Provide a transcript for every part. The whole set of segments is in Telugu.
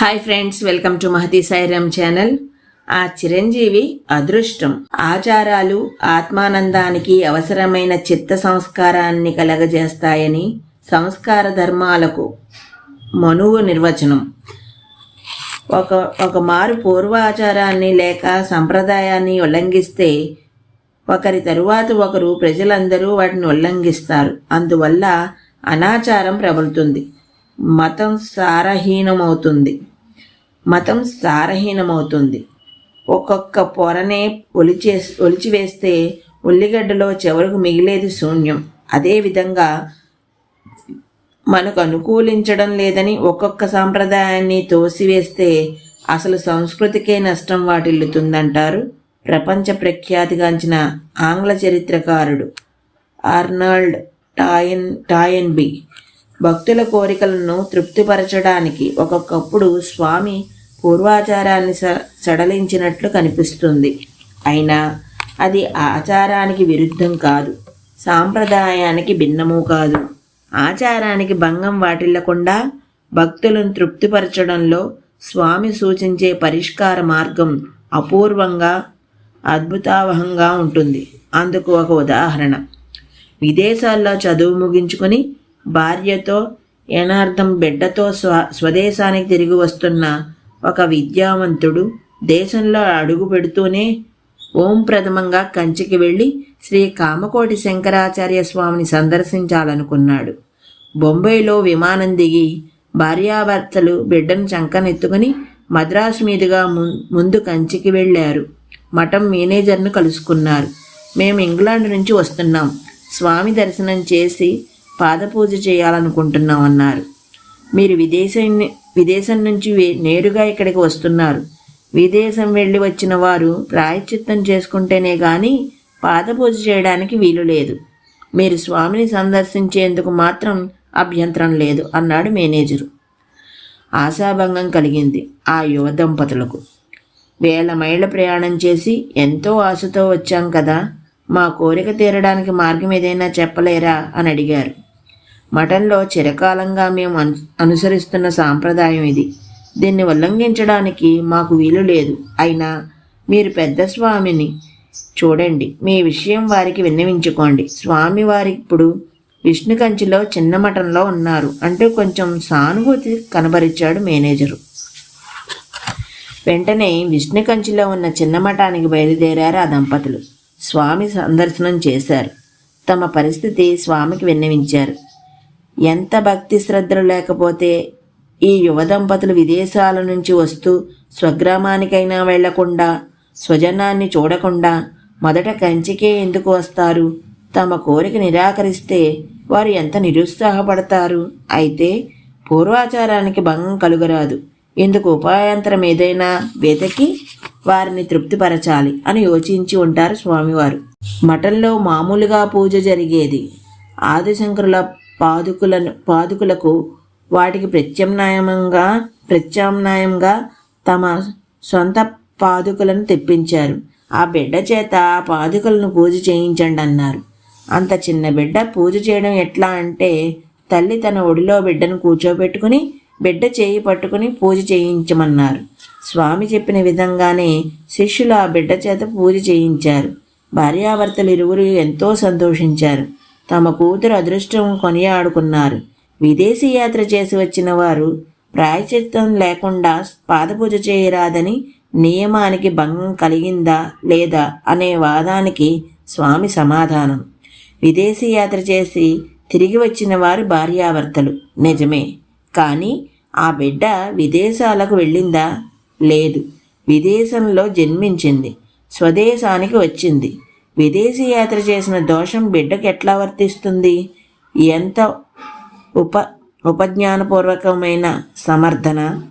Hi friends welcome to Mahathi Sairam channel ఆ చిరంజీవి అదృష్టం. ఆచారాలు ఆత్మానందానికి అవసరమైన చిత్త సంస్కారాన్ని కలగజేస్తాయని సంస్కార ధర్మాలకు మనువు నిర్వచనం. ఒక ఒక మారు పూర్వాచారాన్ని లేక సంప్రదాయాన్ని ఉల్లంఘిస్తే ఒకరి తరువాత ఒకరు ప్రజలందరూ వాటిని ఉల్లంఘిస్తారు. అందువల్ల అనాచారం ప్రబలుతుంది. మతం సారహీనమవుతుంది. మతం సారహీనమవుతుంది. ఒక్కొక్క పొరనే ఒలిచే ఒలిచివేస్తే ఉల్లిగడ్డలో చివరకు మిగిలేది శూన్యం. అదేవిధంగా మనకు అనుకూలించడం లేదని ఒక్కొక్క సాంప్రదాయాన్ని తోసివేస్తే అసలు సంస్కృతికే నష్టం వాటిల్లుతుందంటారు ప్రపంచ ప్రఖ్యాతిగాంచిన ఆంగ్ల చరిత్రకారుడు ఆర్నాల్డ్ టాయన్ టాయన్బి. భక్తుల కోరికలను తృప్తిపరచడానికి ఒక్కొక్కప్పుడు స్వామి పూర్వాచారాన్ని స సడలించినట్లు కనిపిస్తుంది. అయినా అది ఆచారానికి విరుద్ధం కాదు. సాంప్రదాయానికి భిన్నము కాదు. ఆచారానికి భంగం వాటిల్లకుండా భక్తులను తృప్తిపరచడంలో స్వామి సూచించే పరిష్కార మార్గం అపూర్వంగా అద్భుతావహంగా ఉంటుంది. అందుకు ఒక ఉదాహరణ. విదేశాల్లో చదువు ముగించుకొని భార్యతో ఏనార్థం బిడ్డతో స్వ స్వదేశానికి తిరిగి వస్తున్న ఒక విద్యావంతుడు దేశంలో అడుగు పెడుతూనే ఓం ప్రథమంగా కంచికి వెళ్ళి శ్రీ కామకోటి శంకరాచార్య స్వామిని సందర్శించాలనుకున్నాడు. బొంబాయిలో విమానం దిగి భార్యాభర్తలు బిడ్డను చంకనెత్తుకుని మద్రాసు మీదుగా ముందు కంచికి వెళ్ళారు. మఠం మేనేజర్ను కలుసుకున్నారు. మేము ఇంగ్లాండ్ నుంచి వస్తున్నాం. స్వామి దర్శనం చేసి పాదపూజ చేయాలనుకుంటున్నాం అన్నారు మీరు విదేశీ విదేశం నుంచి నేరుగా ఇక్కడికి వస్తున్నారు. విదేశం వెళ్ళి వచ్చిన వారు ప్రాయశ్చిత్తం చేసుకుంటేనే కానీ పాదపూజ చేయడానికి వీలు లేదు. మీరు స్వామిని సందర్శించేందుకు మాత్రం అభ్యంతరం లేదు అన్నాడు మేనేజరు. ఆశాభంగం కలిగింది ఆ యువ దంపతులకు. వేల మైళ్ళ ప్రయాణం చేసి ఎంతో ఆశతో వచ్చాం కదా మా కోరిక తీరడానికి మార్గం ఏదైనా చెప్పలేరా అని అడిగారు. మఠంలో చిరకాలంగా మేము అను అనుసరిస్తున్న సాంప్రదాయం ఇది. దీన్ని ఉల్లంఘించడానికి మాకు వీలు లేదు. అయినా మీరు పెద్ద స్వామిని చూడండి. మీ విషయం వారికి విన్నవించుకోండి. స్వామి వారి ఇప్పుడు విష్ణు కంచిలో చిన్న మఠంలో ఉన్నారు అంటూ కొంచెం సానుభూతి కనబరిచాడు మేనేజరు. వెంటనే విష్ణు కంచిలో ఉన్న చిన్న మఠానికి బయలుదేరారు ఆ దంపతులు. స్వామి సందర్శనం చేశారు. తమ పరిస్థితి స్వామికి విన్నవించారు. ఎంత భక్తి శ్రద్ధలు లేకపోతే ఈ యువ దంపతులు విదేశాల నుంచి వస్తూ స్వగ్రామానికైనా వెళ్ళకుండా స్వజనాన్ని చూడకుండా మొదట కంచికే ఎందుకు వస్తారు? తమ కోరిక నిరాకరిస్తే వారు ఎంత నిరుత్సాహపడతారు? అయితే పూర్వాచారానికి భంగం కలుగరాదు. ఇందుకు ఉపాయంతరం ఏదైనా వెతకి వారిని తృప్తిపరచాలి అని యోచించి ఉంటారు స్వామివారు. మఠంలో మామూలుగా పూజ జరిగేది. ఆదిశంకరుల పాదుకులను పాదుకులకు వాటికి ప్రత్యామ్నాయంగా ప్రత్యామ్నాయంగా తమ సొంత పాదుకులను తెప్పించారు. ఆ బిడ్డ చేత ఆ పాదుకలను పూజ చేయించండి అన్నారు. అంత చిన్న బిడ్డ పూజ చేయడం ఎట్లా అంటే తల్లి తన ఒడిలో బిడ్డను కూర్చోబెట్టుకుని బిడ్డ చేయి పట్టుకుని పూజ చేయించమన్నారు. స్వామి చెప్పిన విధంగానే శిష్యులు ఆ బిడ్డ చేత పూజ చేయించారు. భార్యాభర్తలు ఇరువురు ఎంతో సంతోషించారు. తమ కూతురు అదృష్టం కొనియాడుకున్నారు. విదేశీ యాత్ర చేసి వచ్చిన వారు ప్రాయచిత్తం లేకుండా పాదపూజ చేయరాదని నియమానికి భంగం కలిగిందా లేదా అనే వాదానికి స్వామి సమాధానం. విదేశీ యాత్ర చేసి తిరిగి వచ్చిన వారు భార్యాభర్తలు. నిజమే. కానీ ఆ బిడ్డ విదేశాలకు వెళ్ళిందా? లేదు. విదేశంలో జన్మించింది. స్వదేశానికి వచ్చింది. విదేశీ యాత్ర చేసిన దోషం బిడ్డకు ఎట్లా వర్తిస్తుంది? ఎంత ఉప ఉపజ్ఞానపూర్వకమైన సమర్థన?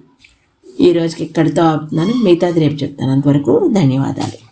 ఈ రోజుకి ఇక్కడితో ఆపుతున్నాను. మిగతాది రేపు చెప్తాను. అంతవరకు ధన్యవాదాలు.